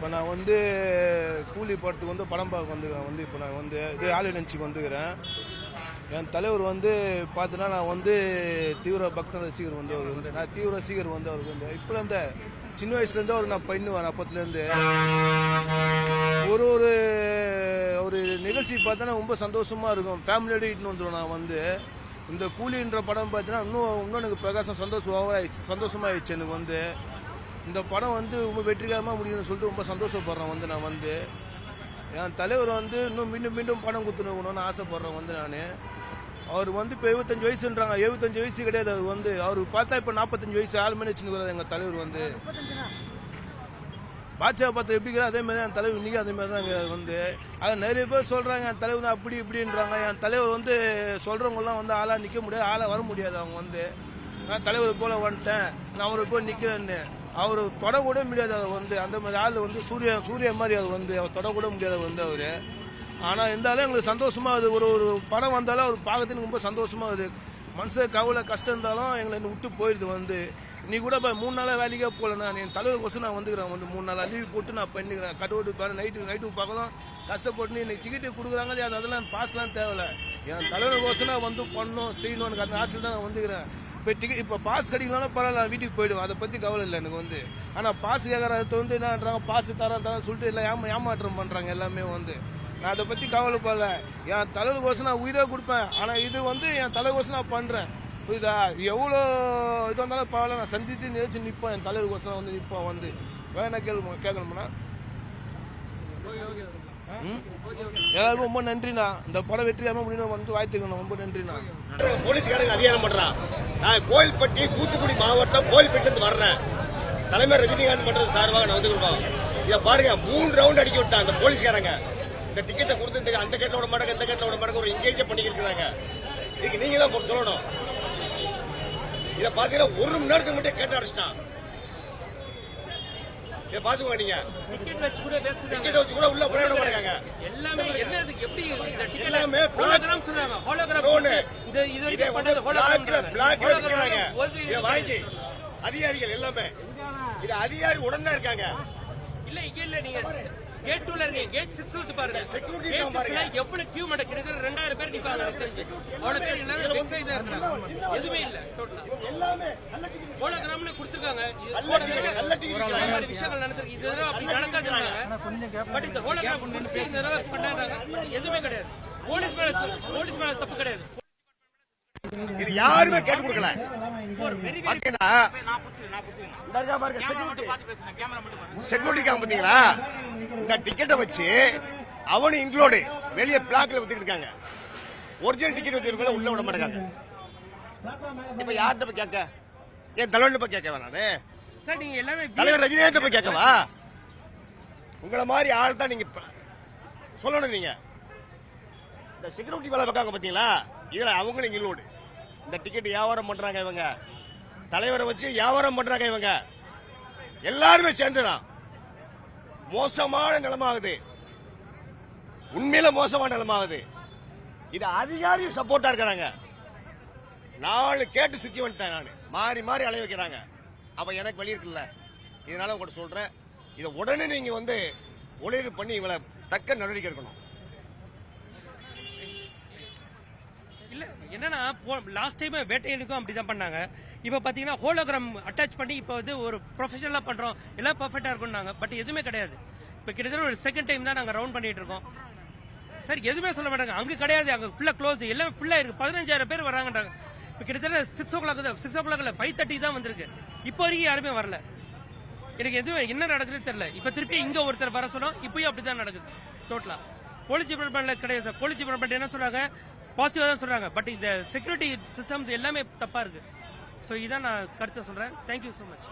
இப்போ நான் வந்து கூலி படத்துக்கு வந்து படம் பார்க்க வந்துக்கிறேன். வந்து இப்போ நான் வந்து இது நினச்சிக்கு வந்துக்கிறேன். என் தலைவர் வந்து பார்த்தீங்கன்னா நான் வந்து தீவிர பக்த ரசிகர் வந்து அவர் வந்து நான் தீவிர ரசிகர் வந்து. அவருக்கு வந்து இப்போலேருந்து சின்ன வயசுலேருந்து அவர் நான் பண்ணுவேன் அப்பத்துலேருந்து. ஒரு ஒரு ஒரு நிகழ்ச்சி பார்த்தோன்னா ரொம்ப சந்தோஷமாக இருக்கும். ஃபேமிலியோட இட்டுன்னு வந்துடும் நான் வந்து. இந்த கூலின்ற படம் பார்த்தீங்கன்னா இன்னும் இன்னும் எனக்கு பிரகாசம் சந்தோஷமாகிடுச்சு சந்தோஷமாகிடுச்சு எனக்கு வந்து. இந்த படம் வந்து ரொம்ப வெற்றிகரமாக முடியும்னு சொல்லிட்டு ரொம்ப சந்தோஷப்படுறேன் வந்து நான் வந்து. என் தலைவர் வந்து இன்னும் மீண்டும் மீண்டும் படம் கொடுத்துணுன்னு ஆசைப்படுறேன் வந்து நான். அவர் வந்து இப்போ எழுபத்தஞ்சு வயசுன்றாங்க. எழுபத்தஞ்சு வயசு கிடையாது அவர் வந்து. அவர் பார்த்தா இப்போ நாற்பத்தஞ்சு வயசு ஆள் மணி வச்சுன்னு எங்கள் தலைவர் வந்து. பாட்சா பார்த்து எப்படி அதே மாதிரி என் தலைவர் இன்னைக்கு அதே மாதிரி தான் வந்து. அதை நிறைய பேர் சொல்றாங்க என் தலைவர் அப்படி இப்படின்றாங்க. என் தலைவர் வந்து சொல்றவங்கலாம் வந்து ஆளா நிக்க முடியாது ஆளா வர முடியாது அவங்க வந்து. நான் தலைவர் போல வந்துட்டேன் நான் அவரை போய் நிக்கிறேன்னு. அவர் தொடக்கூட முடியாது. அவர் வந்து அந்த மாதிரி ஆள் வந்து சூரிய சூரிய மாதிரி அது வந்து அவர் தொடக்கூட முடியாது அவர் வந்து அவர். ஆனால் இருந்தாலும் எங்களுக்கு சந்தோஷமாக அது. ஒரு ஒரு படம் வந்தாலும் அவர் பார்க்கறதுக்கு ரொம்ப சந்தோஷமாக அது. மனசு கவலை கஷ்டம் இருந்தாலும் எங்களை விட்டு போயிடுது வந்து. நீ கூட இப்போ மூணு நாளாக வேலைக்கே போகலண்ணா. நான் என் தலைவருக்கோசம் நான் வந்துக்கிறேன். வந்து மூணு நாளாக லீவ் போட்டு நான் பண்ணிக்கிறேன் கடவுட்டு பாரு நைட்டு நைட்டு பார்க்கலாம். கஷ்டப்பட்டு இன்னைக்கு டிக்கெட்டு கொடுக்குறாங்க இல்லையா, அது அதெல்லாம் பாஸ்லாம் தேவையில்ல. என் தலைவருக்கோசம் நான் வந்து பண்ணணும் செய்யணும் எனக்கு அந்த ஆசையில் தான் நான் வந்துக்கிறேன். இப்போ டிக்கெட் இப்போ பாஸ் கிடைக்கலனாலும் பரவாயில்ல நான் வீட்டுக்கு போயிடுவேன். அதை பற்றி கவலை இல்லை எனக்கு வந்து. ஆனால் பாஸ் கேட்குறது வந்து என்னன்றாங்க பாஸ் தரேன் தரேன் சொல்லிட்டு எல்லாம் ஏமா ஏமாற்றம் பண்ணுறாங்க எல்லாமே வந்து. நான் அதை பற்றி கவலைப்படல. என் தலைவருக்கோசம் நான் உயிரே கொடுப்பேன். ஆனால் இது வந்து என் தலைவருக்கோசம் நான் பண்ணுறேன் புரியுதா? எவ்வளோ இது வந்தாலும் பரவாயில்ல நான் சந்தித்து நினைச்சு நிற்பேன் என் தலைவருக்கோசம் வந்து நிற்பேன் வந்து. வேற என்ன கேள்வி கேட்கணும்னா எல்லாருக்கும் ரொம்ப நன்றிண்ணா. இந்த படம் வெற்றியாம முடியும் வந்து வாழ்த்துக்கணும் ரொம்ப நன்றிண்ணா. போலீஸ்காரங்க அதிகாரம் பண்றான் நான் கோயில்பட்டி தூத்துக்குடி மாவட்டம் கோயில்பட்டி இருந்து வர்றேன். தலைமை ரஜினிகாந்த் பண்றது சார்பாக நான் வந்துருக்கோம் இத பாருங்க மூணு ரவுண்ட் அடிக்க விட்டான் அந்த போலீஸ்காரங்க. இந்த டிக்கெட்டை கொடுத்து அந்த கேட்ல விட மாட்டாங்க இந்த கேட்டோட விட மாட்டாங்க ஒரு எங்கேஜ் பண்ணிக்கிட்டு இருக்காங்க இதுக்கு நீங்க தான் சொல்லணும். இத பாத்தீங்கன்னா ஒரு மணி நேரத்துக்கு மட்டும் கேட்டு அடிச்சிட்டான். இத பாத்துக்கோ நீங்க. டிக்கெட் வச்சு கூட டிக்கெட் வச்சு கூட உள்ள போயிட மாட்டாங்க. எல்லாமே என்ன எப்படி இந்த டிக்கெட் எல்லாமே ஹோலோகிராம் ஹோலோகிராம் இது இதை வரைக்கும் பண்ணது ஹோலோகிராம் எடுக்கிறாங்க. இதை வாங்கி அதிகாரிகள் எல்லாமே. இது அதிகாரி உடன் இருக்காங்க. இல்ல இங்க இல்ல நீங்க கேட் டூல இருக்கீங்க கேட் சிக்ஸ் வந்து பாருங்க. கேட். சிக்ஸ்ல எவ்வளவு கியூ கிட்டத்தட்ட ரெண்டாயிரம் பேர் நிப்பாங்க. எனக்கு தெரிஞ்சு அவ்வளவு பேர் எல்லாரும் ஆகி தான். இருக்காங்க எதுவுமே இல்ல டோட்டலா எல்லாமே ticket. ஹோலோகிராம்ல கொடுத்துருக்காங்க. மாதிரி விஷயங்கள் நடந்திருக்கு. இது தடவை அப்படி நடக்காதுன்னாங்க பட் இந்த கொடுத்து இந்த தடவை பண்ணாங்க எதுவுமே கிடையாது. போலீஸ் மேல போலீஸ் மேல தப்பு கிடையாது. இது யாருமே கேட்டு கொடுக்கல. பாத்தீங்கன்னா பாருங்க செக்யூரிட்டி செக்யூரிட்டி பாத்தீங்களா? இந்த டிக்கெட்டை வச்சு அவனு இன்க்ளூடு வெளியே பிளாக்ல வித்துக்கிட்டு இருக்காங்க. ஒரிஜினல் டிக்கெட் வச்சிருக்கல உள்ள விட மாட்டாங்க. இப்ப யார்கிட்ட போய் கேட்க? என் தலைவன் போய் கேட்கவா நானு? சார் நீங்க எல்லாமே தலைவர் ரஜினிகாந்த் போய் கேட்கவா? உங்களை மாதிரி ஆள் தான் நீங்க இப்ப சொல்லணும் நீங்க. இந்த செக்யூரிட்டி வேலை பார்க்காங்க பாத்தீங்களா? இதுல அவங்களும் இன்க்ளூடு இந்த டிக்கெட் வியாபாரம் பண்றாங்க இவங்க. தலைவரை வச்சு வியாபாரம் பண்றாங்க இவங்க. எல்லாருமே சேர்ந்துதான். மோசமான நிலமாகுது. உண்மையில மோசமான நிலமாகுது. இது அதிகாரியும் சப்போர்ட்டா இருக்கிறாங்க. நாலு கேட்டு சுத்தி வந்துட்டேன் நான். மாறி மாறி அலைய வைக்கிறாங்க. அப்ப எனக்கு வழி இருக்குல்ல. இதனால உங்கள்கிட்ட சொல்றேன். இதை உடனே நீங்க வந்து ஒளிர் பண்ணி இவளை தக்க நடவடிக்கை எடுக்கணும். இல்ல என்னன்னா லாஸ்ட் டைம் வேட்டையனுக்கும் அப்படிதான் பண்ணாங்க. இப்ப பாத்தீங்கன்னா ஹோலோகிராம் அட்டாச் பண்ணி இப்ப வந்து ஒரு ப்ரொஃபஷனலா பண்றோம். எல்லாம் பர்ஃபெக்டா இருக்கும்னாங்க பட் எதுவுமே கிடையாது. இப்ப கிட்டத்தட்ட ஒரு செகண்ட் டைம் தான் நாங்க ரவுண்ட் பண்ணிட்டு இருக்கோம். சார் எதுவுமே சொல்ல மாட்டாங்க. அங்க கிடையாது. அங்க ஃபுல்லா க்ளோஸ் எல்லாம் ஃபுல்லா இருக்கு. பதினஞ்சாயிரம் பேர் வராங்கன்றாங்க. இப்ப கிட்டத்தட்ட சிக்ஸ் ஓ கிளாக் சிக்ஸ் ஓ கிளாக்ல ஃபைவ் தேர்ட்டி தான் வந்திருக்கு. இப்போ வரைக்கும் யாருமே வரல. எனக்கு எதுவும் என்ன நடக்குதுன்னு தெரியல. இப்ப திருப்பி இங்க ஒருத்தர் வர சொன்னோம். இப்பயும் அப்படிதான் நடக்குது. டோட்டலா போலீஸ் டிபார்ட்மெண்ட்ல கிடையாது சார் போலீஸ் டிபார்ட்மெண்ட் என்ன சொல்றாங்க பாசிட்டிவாக தான் சொல்றாங்க. பட் இந்த செக்யூரிட்டி சிஸ்டம்ஸ் எல்லாமே தப்பாக இருக்கு. ஸோ இதான் நான் கருத்தை சொல்றேன். Thank you so much